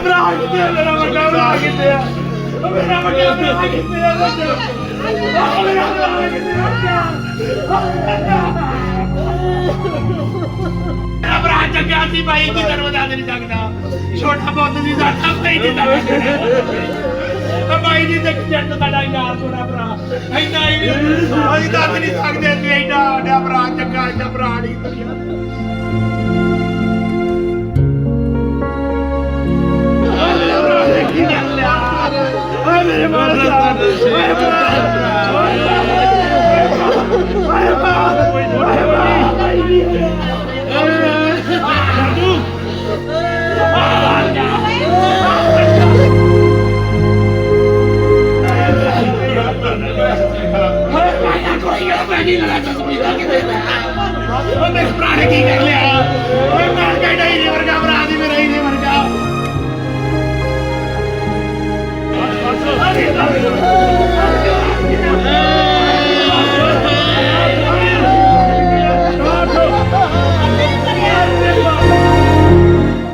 ਭਰਾ ਕਿੱਥੇ ਆ ਮੇਰਾ ਵੱਡਾ ਭਰਾ ਕਿੱਥੇ ਆ ਉਹ ਮੇਰਾ ਵੱਡਾ ਭਰਾ ਕਿੱਥੇ ਆ ਉਹ ਮੇਰਾ ਭਰਾ ਕਿੱਥੇ ਆ ਮੇਰਾ ਭਰਾ ਚੰਗਾ ਸੀ ਭਾਈ ਕੀ ਤੁਹਾਨੂੰ ਨਹੀਂ ਸਕਦਾ ਛੋਟਾ ਪੁੱਤ ਸੀ ਸਾਡਾ ਭਾਈ ਨਹੀਂ ਸਕਦਾ ਭਾਈ ਜੀ ਤੇ ਜੱਟ ਸਾਡਾ ਯਾਰ ਛੋਟਾ ਭਰਾ ਐਨਾ ਹੀ ਅਸੀਂ ਦੱਸ ਨਹੀਂ ਸਕਦੇ ਤੂੰ ਐਡਾ ਵੱਡਾ ਭਰਾ, ਚੰਗਾ ਐਡਾ ਭਰਾ ਨਹੀਂ। ਦੁਨੀਆ ਤੇ। ਓਏ ਮੇਰੇ ਮਾਰ ਓਏ ਉਹਨੇ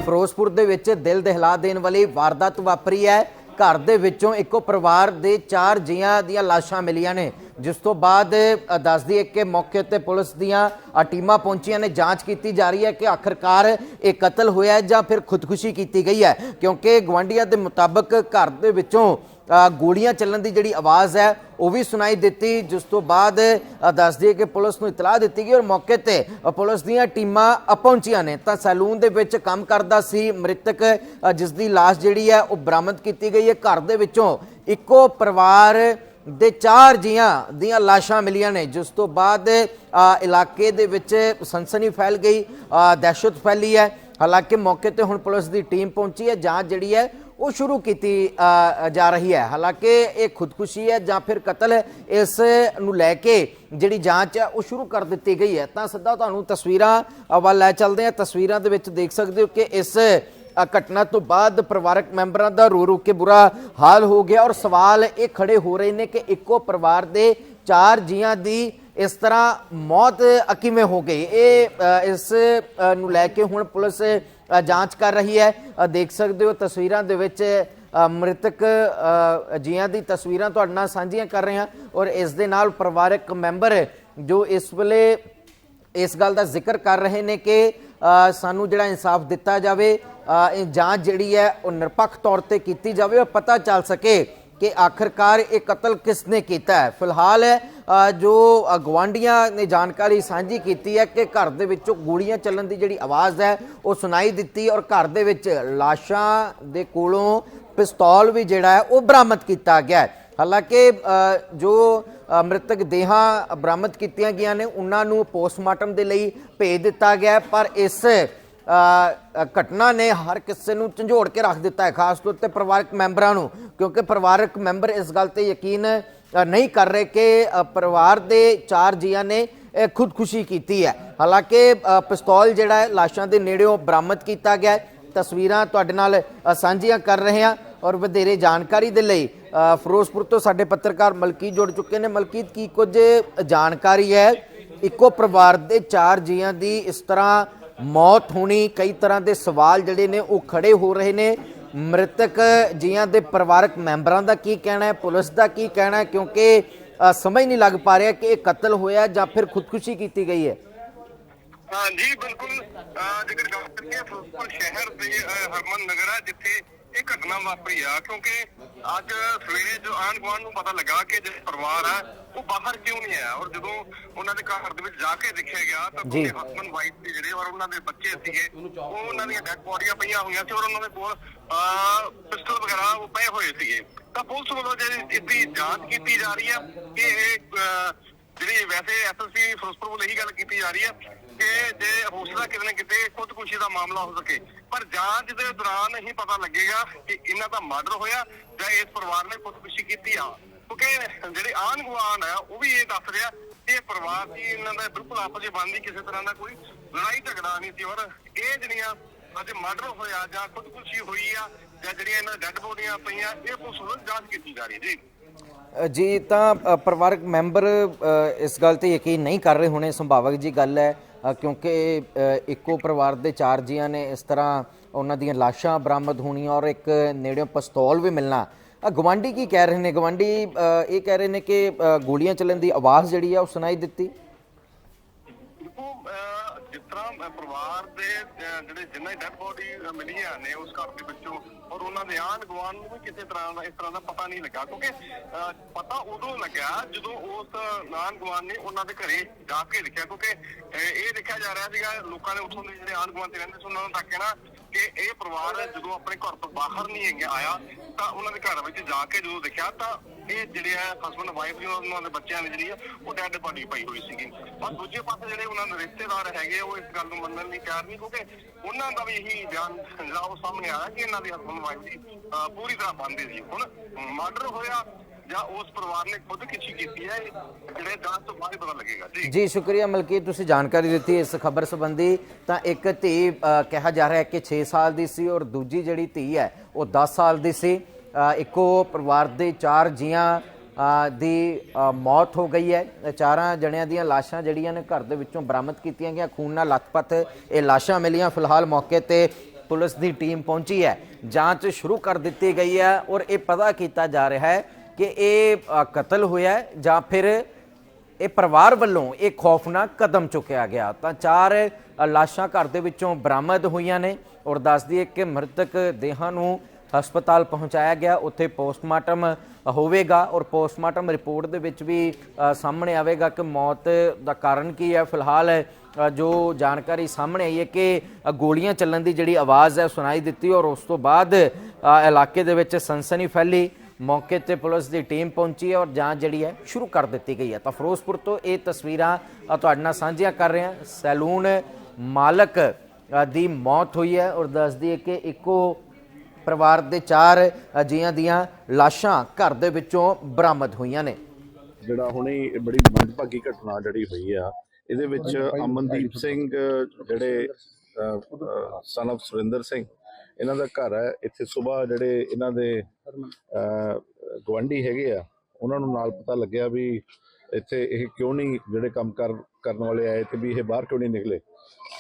ਫਿਰੋਜ਼ਪੁਰ ਦੇ ਵਿੱਚ ਦਿਲ ਦਹਿਲਾ ਦੇਣ ਵਾਲੀ ਵਾਰਦਾਤ ਵਾਪਰੀ ਹੈ। ਘਰ ਦੇ ਵਿੱਚੋਂ ਇੱਕੋ ਪਰਿਵਾਰ ਦੇ ਚਾਰ ਜੀਆਂ ਦੀਆਂ ਲਾਸ਼ਾਂ ਮਿਲੀਆਂ ਨੇ। ਜਿਸ ਤੋਂ ਬਾਅਦ ਦੱਸਦੀ ਹੈ ਕਿ ਮੌਕੇ ਤੇ ਪੁਲਿਸ ਦੀਆਂ ਟੀਮਾਂ ਪਹੁੰਚੀਆਂ ਨੇ। ਜਾਂਚ ਕੀਤੀ ਜਾ ਰਹੀ ਹੈ ਕਿ ਆਖਰਕਾਰ ਇਹ ਕਤਲ ਹੋਇਆ ਜਾਂ ਫਿਰ ਖੁਦਕੁਸ਼ੀ ਕੀਤੀ ਗਈ ਹੈ। ਕਿਉਂਕਿ ਗਵਾਂਡੀਆਂ ਦੇ ਮੁਤਾਬਕ ਘਰ ਦੇ ਵਿੱਚੋਂ ਗੋਲੀਆਂ ਚੱਲਣ ਦੀ ਜਿਹੜੀ ਆਵਾਜ਼ ਹੈ, ਉਹ ਵੀ ਸੁਣਾਈ ਦਿੱਤੀ। ਜਿਸ ਤੋਂ ਬਾਅਦ ਦੱਸਦੀ ਹੈ ਕਿ ਪੁਲਿਸ ਨੂੰ ਇਤਲਾਹ ਦਿੱਤੀ ਗਈ ਔਰ ਮੌਕੇ ਤੇ ਪੁਲਿਸ ਦੀਆਂ ਟੀਮਾਂ ਪਹੁੰਚੀਆਂ ਨੇ। ਤਾਂ ਸੈਲੂਨ ਦੇ ਵਿੱਚ ਕੰਮ ਕਰਦਾ ਸੀ ਮ੍ਰਿਤਕ ਜਿਸ ਦੀ ਲਾਸ਼ ਜਿਹੜੀ ਹੈ, ਉਹ ਬਰਾਮਦ ਕੀਤੀ ਗਈ ਹੈ। ਘਰ ਦੇ ਵਿੱਚੋਂ ਇੱਕੋ ਪਰਿਵਾਰ ਦੇ ਚਾਰ ਜੀਆਂ ਦੀਆਂ ਲਾਸ਼ਾਂ ਮਿਲੀਆਂ ਨੇ। ਜਿਸ ਤੋਂ ਬਾਅਦ ਇਲਾਕੇ ਦੇ ਵਿੱਚ ਸਨਸਨੀ ਫੈਲ ਗਈ ਦਹਿਸ਼ਤ ਫੈਲੀ ਹੈ। ਹਾਲਾਂਕਿ ਮੌਕੇ ਤੇ ਹੁਣ ਪੁਲਿਸ ਦੀ ਟੀਮ ਪਹੁੰਚੀ ਹੈ। ਜਾਂਚ ਜਿਹੜੀ ਹੈ ਉਹ ਸ਼ੁਰੂ ਕੀਤੀ ਜਾ ਰਹੀ ਹੈ। ਹਾਲਾਂਕਿ ਇਹ ਖੁਦਕੁਸ਼ੀ ਹੈ ਜਾਂ ਫਿਰ ਕਤਲ ਹੈ ਇਸ ਨੂੰ ਲੈ ਕੇ ਜਿਹੜੀ ਜਾਂਚ ਹੈ, ਉਹ ਸ਼ੁਰੂ ਕਰ ਦਿੱਤੀ ਗਈ ਹੈ। ਤਾਂ ਸਿੱਧਾ ਤੁਹਾਨੂੰ ਤਸਵੀਰਾਂ ਵੱਲ ਲੈ ਚੱਲਦੇ ਹਾਂ। ਤਸਵੀਰਾਂ ਦੇ ਵਿੱਚ ਦੇਖ ਸਕਦੇ ਹੋ ਕਿ ਇਸ ਘਟਨਾ ਤੋਂ ਬਾਅਦ ਪਰਿਵਾਰਕ ਮੈਂਬਰਾਂ ਦਾ ਰੋ ਰੋ ਕੇ ਬੁਰਾ ਹਾਲ ਹੋ ਗਿਆ ਔਰ ਸਵਾਲ ਇਹ ਖੜੇ ਹੋ ਰਹੇ ਨੇ ਕਿ ਇੱਕੋ ਪਰਿਵਾਰ ਦੇ ਚਾਰ ਜੀਆਂ ਦੀ ਇਸ ਤਰ੍ਹਾਂ ਮੌਤ ਕਿਵੇਂ ਹੋ ਗਈ? ਇਹ ਇਸ ਨੂੰ ਲੈ ਕੇ ਹੁਣ ਪੁਲਿਸ ਜਾਂਚ ਕਰ ਰਹੀ ਹੈ। ਦੇਖ ਸਕਦੇ ਹੋ ਤਸਵੀਰਾਂ ਦੇ ਵਿੱਚ ਮ੍ਰਿਤਕ ਜੀਆਂ ਦੀ ਤਸਵੀਰਾਂ ਤੁਹਾਡੇ ਨਾਲ ਸਾਂਝੀਆਂ ਕਰ ਰਹੇ ਹਾਂ ਔਰ ਇਸ ਦੇ ਨਾਲ ਪਰਿਵਾਰਕ ਮੈਂਬਰ ਜੋ ਇਸ ਵੇਲੇ ਇਸ ਗੱਲ ਦਾ ਜ਼ਿਕਰ ਕਰ ਰਹੇ ਨੇ ਕਿ ਸਾਨੂੰ ਜਿਹੜਾ ਇਨਸਾਫ ਦਿੱਤਾ ਜਾਵੇ ਇਹ ਜਾਂਚ ਜਿਹੜੀ ਹੈ ਉਹ ਨਿਰਪੱਖ ਤੌਰ ਤੇ ਕੀਤੀ ਜਾਵੇ ਔਰ ਪਤਾ ਚੱਲ ਸਕੇ ਕਿ ਆਖਰਕਾਰ ਇਹ ਕਤਲ ਕਿਸ ਨੇ ਕੀਤਾ ਹੈ। ਫਿਲਹਾਲ ਜੋ ਅ, ਨੇ ਜਾਣਕਾਰੀ ਸਾਂਝੀ ਕੀਤੀ ਹੈ ਕਿ ਘਰ ਦੇ ਵਿੱਚੋਂ ਗੋਲੀਆਂ ਚੱਲਣ ਦੀ ਜਿਹੜੀ ਆਵਾਜ਼ ਹੈ ਉਹ ਸੁਣਾਈ ਦਿੱਤੀ ਔਰ ਘਰ ਦੇ ਵਿੱਚ ਲਾਸ਼ਾਂ ਦੇ ਕੋਲੋਂ ਪਿਸਤੌਲ ਵੀ ਜਿਹੜਾ ਹੈ ਉਹ ਬਰਾਮਦ ਕੀਤਾ ਗਿਆ ਹੈ। ਹਾਲਾਂਕਿ ਜੋ ਮ੍ਰਿਤਕ ਦੇਹਾਂ ਬਰਾਮਦ ਕੀਤੀਆਂ ਗਈਆਂ ਨੇ ਉਹਨਾਂ ਨੂੰ ਪੋਸਟਮਾਰਟਮ ਦੇ ਲਈ ਭੇਜ ਦਿੱਤਾ ਗਿਆ ਪਰ ਇਸ ਘਟਨਾ ਨੇ ਹਰ ਕਿਸੇ ਨੂੰ ਝੰਜੋੜ ਕੇ ਰੱਖ ਦਿੱਤਾ ਹੈ ਖਾਸ ਤੌਰ ਤੇ ਪਰਿਵਾਰਕ ਮੈਂਬਰਾਂ ਨੂੰ ਕਿਉਂਕਿ ਪਰਿਵਾਰਕ ਮੈਂਬਰ ਇਸ ਗੱਲ ਤੇ ਯਕੀਨ ਨਹੀਂ ਕਰ ਰਹੇ ਕਿ ਪਰਿਵਾਰ ਦੇ ਚਾਰ ਜੀਆਂ ਨੇ ਖੁਦਕੁਸ਼ੀ ਕੀਤੀ ਹੈ। ਹਾਲਾਂਕਿ ਪਿਸਤੌਲ ਜਿਹੜਾ ਹੈ, ਲਾਸ਼ਾਂ ਦੇ ਨੇੜਿਓਂ ਬਰਾਮਦ ਕੀਤਾ ਗਿਆ ਹੈ। ਤਸਵੀਰਾਂ ਤੁਹਾਡੇ ਨਾਲ ਸਾਂਝੀਆਂ ਕਰ ਰਹੇ ਹਾਂ ਔਰ ਵਧੇਰੇ ਜਾਣਕਾਰੀ ਦੇ ਲਈ ਫਿਰੋਜ਼ਪੁਰ ਤੋਂ ਸਾਡੇ ਪੱਤਰਕਾਰ ਮਲਕੀਤ ਜੁੜ ਚੁੱਕੇ ਨੇ। ਮਲਕੀਤ, ਕੀ ਕੁਝ ਜਾਣਕਾਰੀ ਹੈ? ਇੱਕੋ ਪਰਿਵਾਰ ਦੇ ਚਾਰ ਜੀਆਂ ਦੀ ਇਸ ਤਰ੍ਹਾਂ ਮੌਤ ਹੋਣੀ, ਕਈ ਤਰ੍ਹਾਂ ਦੇ ਸਵਾਲ ਜਿਹੜੇ ਨੇ ਉਹ ਖੜੇ ਹੋ ਰਹੇ ਨੇ। ਮ੍ਰਿਤਕ ਜੀਆਂ ਦੇ ਪਰਿਵਾਰਕ ਮੈਂਬਰਾਂ ਦਾ ਕੀ ਕਹਿਣਾ ਹੈ? ਪੁਲਿਸ ਦਾ ਕੀ ਕਹਿਣਾ ਹੈ? ਕਿਉਂਕਿ ਸਮਝ ਨਹੀਂ ਲੱਗ ਪਾ ਰਿਹਾ ਕਿ ਇਹ ਕਤਲ ਹੋਇਆ ਜਾਂ ਫਿਰ ਖੁਦਕੁਸ਼ੀ ਕੀਤੀ ਗਈ ਹੈ। ਹਾਂਜੀ, ਬਿਲਕੁਲ। ਜੇਕਰ ਗੱਲ ਕਰੀਏ, ਫਿਰੋਜ਼ਪੁਰ ਸ਼ਹਿਰ ਦੇ ਹਰਮਨ ਨਗਰ ਆ, ਜਿੱਥੇ ਇਹ ਘਟਨਾ ਵਾਪਰੀ ਆ ਕਿਉਂਕਿ ਅੱਜ ਸਵੇਰੇ ਜੋ ਆਣ ਗੁਆਂਢ ਨੂੰ ਪਤਾ ਲੱਗਾ ਕਿ ਜਿਹੜਾ ਪਰਿਵਾਰ ਆ ਉਹ ਬਾਹਰ ਕਿਉਂ ਨਹੀਂ ਆਇਆ ਔਰ ਜਦੋਂ ਉਹਨਾਂ ਦੇ ਘਰ ਦੇ ਵਿੱਚ ਜਾ ਕੇ ਦੇਖਿਆ ਗਿਆ ਤਾਂ। ਉਹਦੇ ਹਸਬੰਡ ਵਾਈਫ ਸੀ ਜਿਹੜੇ ਔਰ ਉਹਨਾਂ ਦੇ ਬੱਚੇ ਸੀਗੇ ਉਹ ਉਹਨਾਂ ਦੀਆਂ ਡੈਡ ਬੋਡੀਆਂ ਪਈਆਂ ਹੋਈਆਂ ਸੀ ਔਰ ਉਹਨਾਂ ਦੇ ਕੋਲ ਪਿਸਟਲ ਵਗੈਰਾ ਉਹ ਪਏ ਹੋਏ ਸੀਗੇ ਤਾਂ ਪੁਲਿਸ ਵੱਲੋਂ ਜਿਹੜੀ ਇਸ ਦੀ ਜਾਂਚ ਕੀਤੀ ਜਾ ਰਹੀ ਆ ਕਿ ਇਹ ਜਿਹੜੀ ਵੈਸੇ ਐਸਐਸਪੀ ਫਿਰੋਜ਼ਪੁਰ ਵੱਲੋਂ ਇਹੀ ਗੱਲ ਕੀਤੀ ਜਾ ਰਹੀ ਹੈ ਕਿ ਜੇ ਹੋ ਕਿਤੇ ਨਾ ਕਿਤੇ ਖੁਦਕੁਸ਼ੀ ਦਾ ਮਾਮਲਾ ਹੋ ਸਕੇ। ਪਰ ਜਾਂਚ ਦੇ ਦੌਰਾਨ ਹੀ ਪਤਾ ਲੱਗੇਗਾ ਕਿ ਇਹਨਾਂ ਦਾ ਮਰਡਰ ਹੋਇਆ ਜਾਂ ਇਸ ਪਰਿਵਾਰ ਨੇ ਖੁਦਕੁਸ਼ੀ ਕੀਤੀ ਆ। ਕਿਉਂਕਿ ਜਿਹੜੇ ਆਨ ਗੁਆਂਢ ਆ, ਉਹ ਵੀ ਇਹ ਦੱਸ ਰਿਹਾ ਕਿ ਇਹ ਪਰਿਵਾਰ ਸੀ ਇਹਨਾਂ ਦਾ ਬਿਲਕੁਲ ਆਪਸ ਵਿੱਚ ਬਣਦੀ ਕਿਸੇ ਤਰ੍ਹਾਂ ਦਾ ਕੋਈ ਲੜਾਈ ਝਗੜਾ ਨਹੀਂ ਸੀ। ਔਰ ਇਹ ਜਿਹੜੀਆਂ ਅੱਜ ਮਰਡਰ ਹੋਇਆ ਜਾਂ ਖੁਦਕੁਸ਼ੀ ਹੋਈ ਆ ਜਾਂ ਜਿਹੜੀਆਂ ਇਹਨਾਂ ਡੈੱਡ ਬੋਡੀਆਂ ਪਈਆਂ, ਇਹ ਪੁਲਿਸ ਵੱਲੋਂ ਜਾਂਚ ਕੀਤੀ ਜਾ ਰਹੀ ਹੈ। ਜੀ। ਜੀ ਤਾਂ ਪਰਿਵਾਰਕ ਮੈਂਬਰ ਇਸ ਗੱਲ ਤੇ ਯਕੀਨ ਨਹੀਂ ਕਰ ਰਹੇ ਹੋਣੇ ਸੰਭਾਵਕ ਜੀ ਗੱਲ ਹੈ ਕਿਉਂਕਿ ਇੱਕੋ ਪਰਿਵਾਰ ਦੇ ਚਾਰ ਜੀਆਂ ਨੇ ਇਸ ਤਰ੍ਹਾਂ ਉਹਨਾਂ ਦੀਆਂ ਲਾਸ਼ਾਂ ਬਰਾਮਦ ਹੋਣੀਆਂ ਔਰ ਇੱਕ ਨੇੜਿਓਂ ਪਿਸਤੌਲ ਵੀ ਮਿਲਣਾ। ਅ, ਕੀ ਕਹਿ ਰਹੇ ਨੇ? ਗਵਾਂਢੀ ਇਹ ਕਹਿ ਰਹੇ ਨੇ ਕਿ ਗੋਲੀਆਂ ਚੱਲਣ ਦੀ ਆਵਾਜ਼ ਜਿਹੜੀ ਆ ਉਹ ਸੁਣਾਈ ਦਿੱਤੀ। ਤਰ੍ਹਾਂ ਪਰਿਵਾਰ ਦੇ ਜਿਹੜੇ ਜਿੰਨਾ ਹੀ ਡੈਡ ਬੋਡੀ ਮਿਲੀਆਂ ਨੇ ਉਸ ਘਰ ਦੇ ਵਿੱਚੋਂ, ਔਰ ਉਹਨਾਂ ਦੇ ਆਂਢ ਗੁਆਂਢ ਨੂੰ ਵੀ ਕਿਸੇ ਤਰ੍ਹਾਂ ਦਾ, ਇਸ ਤਰ੍ਹਾਂ ਦਾ ਪਤਾ ਨਹੀਂ ਲੱਗਾ। ਕਿਉਂਕਿ ਪਤਾ ਉਦੋਂ ਲੱਗਾ ਜਦੋਂ ਉਸ ਆਂਢ ਗੁਆਂਢ ਨੇ ਉਹਨਾਂ ਦੇ ਘਰੇ ਜਾ ਕੇ ਦੇਖਿਆ। ਕਿਉਂਕਿ ਇਹ ਦੇਖਿਆ ਜਾ ਰਿਹਾ ਸੀਗਾ, ਲੋਕਾਂ ਨੇ ਉੱਥੋਂ ਦੇ ਜਿਹੜੇ ਆਂਢ ਗੁਆਂਢ ਤੇ ਰਹਿੰਦੇ ਸੀ, ਉਹਨਾਂ ਨੂੰ ਤੱਕ ਕਹਿਣਾ ਕਿ ਇਹ ਪਰਿਵਾਰ ਜਦੋਂ ਆਪਣੇ ਘਰ ਤੋਂ ਬਾਹਰ ਨਹੀਂ ਆਇਆ, ਤਾਂ ਉਹਨਾਂ ਦੇ ਘਰ ਵਿੱਚ ਜਾ ਕੇ ਜਦੋਂ ਦੇਖਿਆ, ਤਾਂ ਇਹ ਜਿਹੜੇ ਆ ਹਸਬੰਡ ਵਾਈਫ ਦੀ ਉਹਨਾਂ ਦੇ ਬੱਚਿਆਂ ਦੀ ਜਿਹੜੀ ਆ, ਉਹ ਡੈਡ ਬੋਡੀ ਪਈ ਹੋਈ ਸੀਗੀ। ਪਰ ਦੂਜੇ ਪਾਸੇ ਜਿਹੜੇ ਉਹਨਾਂ ਦੇ ਰਿਸ਼ਤੇਦਾਰ ਹੈਗੇ ਉਹ ਇਸ ਗੱਲ ਨੂੰ ਮੰਨਣ ਲਈ ਤਿਆਰ ਨਹੀਂ, ਕਿਉਂਕਿ ਉਹਨਾਂ ਦਾ ਵੀ ਇਹੀ ਬਿਆਨ ਜਿਹੜਾ ਉਹ ਸਾਹਮਣੇ ਆਇਆ ਕਿ ਇਹਨਾਂ ਦੀ ਹਸਬੰਡ ਵਾਈਫ ਦੀ ਪੂਰੀ ਤਰ੍ਹਾਂ ਬੰਦੇ ਸੀ। ਹੁਣ ਮਰਡਰ ਹੋਇਆ ਜਾਂ ਉਸ ਪਰਿਵਾਰ ਨੇ ਖੁਦ ਕਿਸੇ ਕੀਤੀ ਹੈ ਜਿਹੜੇ ਜਾਂਚ ਤੋਂ ਬਾਅਦ ਪਤਾ ਲੱਗੇਗਾ। ਜੀ। ਜੀ, ਸ਼ੁਕਰੀਆ ਮਲਕੀ ਤੁਸੀਂ ਜਾਣਕਾਰੀ ਦਿੱਤੀ ਇਸ ਖਬਰ ਸੰਬੰਧੀ। ਤਾਂ ਇੱਕ ਧੀ ਕਿਹਾ ਜਾ ਰਿਹਾ ਹੈ ਕਿ 6 ਸਾਲ ਦੀ ਸੀ ਔਰ ਦੂਜੀ ਜਿਹੜੀ ਧੀ ਹੈ, ਉਹ 10 ਸਾਲ ਦੀ ਸੀ। ਇੱਕੋ ਪਰਿਵਾਰ ਦੇ ਚਾਰ ਜੀਆਂ ਦੀ ਮੌਤ ਹੋ ਗਈ ਹੈ। ਚਾਰਾਂ ਜਣਿਆਂ ਦੀਆਂ ਲਾਸ਼ਾਂ ਜਿਹੜੀਆਂ ਨੇ ਘਰ ਦੇ ਵਿੱਚੋਂ ਬਰਾਮਦ ਕੀਤੀਆਂ ਗਈਆਂ। ਖੂਨ ਨਾਲ ਲੱਥਪੱਥ ਇਹ ਲਾਸ਼ਾਂ ਮਿਲੀਆਂ। ਫਿਲਹਾਲ ਮੌਕੇ ਤੇ ਪੁਲਿਸ ਦੀ ਟੀਮ ਪਹੁੰਚੀ ਹੈ। ਜਾਂਚ ਸ਼ੁਰੂ ਕਰ ਦਿੱਤੀ ਗਈ ਹੈ ਔਰ ਇਹ ਪਤਾ ਕੀਤਾ ਜਾ ਰਿਹਾ ਹੈ ਕਿ ਇਹ ਕਤਲ ਹੋਇਆ ਜਾਂ ਫਿਰ ਇਹ ਪਰਿਵਾਰ ਵੱਲੋਂ ਇਹ ਖੌਫਨਾਕ ਕਦਮ ਚੁੱਕਿਆ ਗਿਆ। ਤਾਂ ਚਾਰ ਲਾਸ਼ਾਂ ਘਰ ਦੇ ਵਿੱਚੋਂ ਬਰਾਮਦ ਹੋਈਆਂ ਨੇ ਔਰ ਦੱਸ ਦਈਏ ਕਿ ਮ੍ਰਿਤਕ ਦੇਹਾਂ ਨੂੰ ਹਸਪਤਾਲ ਪਹੁੰਚਾਇਆ ਗਿਆ, ਉੱਥੇ ਪੋਸਟਮਾਰਟਮ ਹੋਵੇਗਾ ਔਰ ਪੋਸਟਮਾਰਟਮ ਰਿਪੋਰਟ ਦੇ ਵਿੱਚ ਵੀ ਸਾਹਮਣੇ ਆਵੇਗਾ ਕਿ ਮੌਤ ਦਾ ਕਾਰਨ ਕੀ ਹੈ। ਫਿਲਹਾਲ ਜੋ ਜਾਣਕਾਰੀ ਸਾਹਮਣੇ ਆਈ ਹੈ ਕਿ ਗੋਲੀਆਂ ਚੱਲਣ ਦੀ ਜਿਹੜੀ ਆਵਾਜ਼ ਹੈ ਸੁਣਾਈ ਦਿੱਤੀ ਔਰ ਉਸ ਤੋਂ ਬਾਅਦ ਇਲਾਕੇ ਦੇ ਵਿੱਚ ਸਨਸਨੀ ਫੈਲੀ। ਮੌਕੇ ਤੇ ਪੁਲਿਸ ਦੀ ਟੀਮ ਪਹੁੰਚੀ ਹੈ ਔਰ ਜਾਂਚ ਜਿਹੜੀ ਹੈ, ਸ਼ੁਰੂ ਕਰ ਦਿੱਤੀ ਗਈ ਹੈ। ਤਾਂ ਫਿਰੋਜ਼ਪੁਰ ਤੋਂ ਇਹ ਤਸਵੀਰਾਂ ਤੁਹਾਡੇ ਨਾਲ ਸਾਂਝੀਆਂ ਕਰ ਰਹੇ ਹਾਂ। ਸੈਲੂਨ ਮਾਲਕ ਦੀ ਮੌਤ ਹੋਈ ਹੈ ਔਰ ਦੱਸਦੀ ਹੈ ਕਿ ਇੱਕੋ ਪਰਿਵਾਰ ਦੇ ਚਾਰ ਅ, ਜੀਆਂ ਦੀਆਂ ਲਾਸ਼ਾਂ ਘਰ ਦੇ ਵਿੱਚੋਂ ਬਰਾਮਦ ਹੋਈਆਂ ਨੇ। ਜਿਹੜਾ ਹੁਣੇ ਹੀ ਬੜੀ ਮੰਦਭਾਗੀ ਘਟਨਾ ਜਿਹੜੀ ਹੋਈ ਆ ਇਹਦੇ ਵਿੱਚ ਅਮਨਦੀਪ ਸਿੰਘ ਜਿਹੜੇ ਸਨ of ਸੁਰਿੰਦਰ ਸਿੰਘ ਇਹਨਾਂ ਦਾ ਘਰ ਹੈ। ਇੱਥੇ ਸਵੇਰ ਜਿਹੜੇ ਇਹਨਾਂ ਦੇ ਅਹ, ਹੈਗੇ ਆ ਉਹਨਾਂ ਨੂੰ ਨਾਲ ਪਤਾ ਲੱਗਿਆ ਵੀ ਇੱਥੇ ਇਹ ਕਿਉਂ ਨਹੀਂ ਜਿਹੜੇ ਕੰਮ ਕਰ ਕਰਨ ਵਾਲੇ ਆਏ ਤੇ ਵੀ ਇਹ ਬਾਹਰ ਕਿਉਂ ਨਹੀਂ ਨਿਕਲੇ।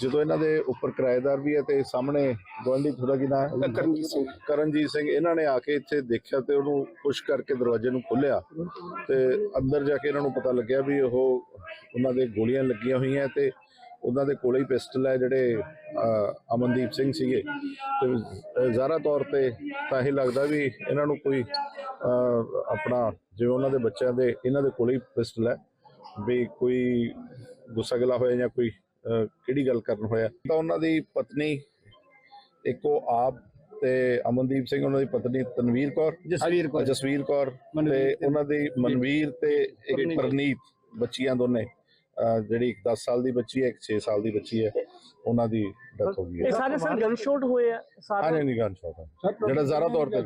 ਜਦੋਂ ਇਹਨਾਂ ਦੇ ਉੱਪਰ ਕਿਰਾਏਦਾਰ ਵੀ ਹੈ ਤੇ ਸਾਹਮਣੇ ਗਵਾਂਢੀ ਥੋੜਾ ਕੀ ਹੈ? ਕਰਨਜੀਤ ਸਿੰਘ। ਕਰਨਜੀਤ ਸਿੰਘ। ਇਹਨਾਂ ਨੇ ਆ ਕੇ ਇੱਥੇ ਦੇਖਿਆ ਤੇ ਉਹਨੂੰ ਪੁਸ਼ ਕਰਕੇ ਦਰਵਾਜ਼ੇ ਨੂੰ ਖੋਲ੍ਹਿਆ ਤੇ ਅੰਦਰ ਜਾ ਕੇ ਇਹਨਾਂ ਨੂੰ ਪਤਾ ਲੱਗਿਆ ਵੀ ਉਹ ਉਹਨਾਂ ਦੇ ਗੋਲੀਆਂ ਲੱਗੀਆਂ ਹੋਈਆਂ ਤੇ ਉਹਨਾਂ ਦੇ ਕੋਲੇ ਹੀ ਪਿਸਟਲ ਹੈ ਜਿਹੜੇ ਅਮਨਦੀਪ ਸਿੰਘ ਸੀਗੇ। ਤੇ ਜ਼ਾਹਰਾ ਤੌਰ ਤੇ ਤਾਂ ਇਹ ਲੱਗਦਾ ਵੀ ਇਹਨਾਂ ਨੂੰ ਕੋਈ ਆਪਣਾ ਜਿਵੇਂ ਉਹਨਾਂ ਦੇ ਬੱਚਿਆਂ ਦੇ ਇਹਨਾਂ ਦੇ ਕੋਲੇ ਹੀ ਪਿਸਟਲ ਹੈ ਵੀ ਕੋਈ ਗੁੱਸਾ ਗਿਲਾ ਹੋਇਆ ਜਾਂ ਕੋਈ ਕਿਹੜੀ ਗੱਲ ਕਰਨ ਹੋਇਆ ਤਾਂ ਉਹਨਾਂ ਦੀ ਪਤਨੀ ਇੱਕੋ ਆਪ ਤੇ ਅਮਨਦੀਪ ਸਿੰਘ ਉਹਨਾਂ ਦੀ ਪਤਨੀ ਤਨਵੀਰ ਕੌਰ ਜਸਵੀਰ ਕੌਰ। ਜਸਵੀਰ ਕੌਰ ਤੇ ਉਹਨਾਂ ਦੀ ਮਨਵੀਰ ਤੇ ਇੱਕ। ਪ੍ਰਨੀਤ ਬੱਚੀਆਂ ਦੋਨੇ ਜਿਹੜੀ ਇੱਕ 10 ਸਾਲ ਦੀ ਬੱਚੀ ਹੈ ਇੱਕ 6 ਸਾਲ ਦੀ ਬੱਚੀ ਹੈ ਉਹਨਾਂ ਦੀ ਡੈਥ ਹੋ ਗਈ ਇਹ ਹੈ ਸਾਰੇ ਸਰ ਗਨ ਸ਼ਾਟ ਹੋਏ ਆ ਸਾਰੇ ਨਹੀਂ ਗਨ ਸ਼ਾਟ ਜਿਹੜਾ ਜ਼ਾਰਾ ਤੌਰ ਤੇ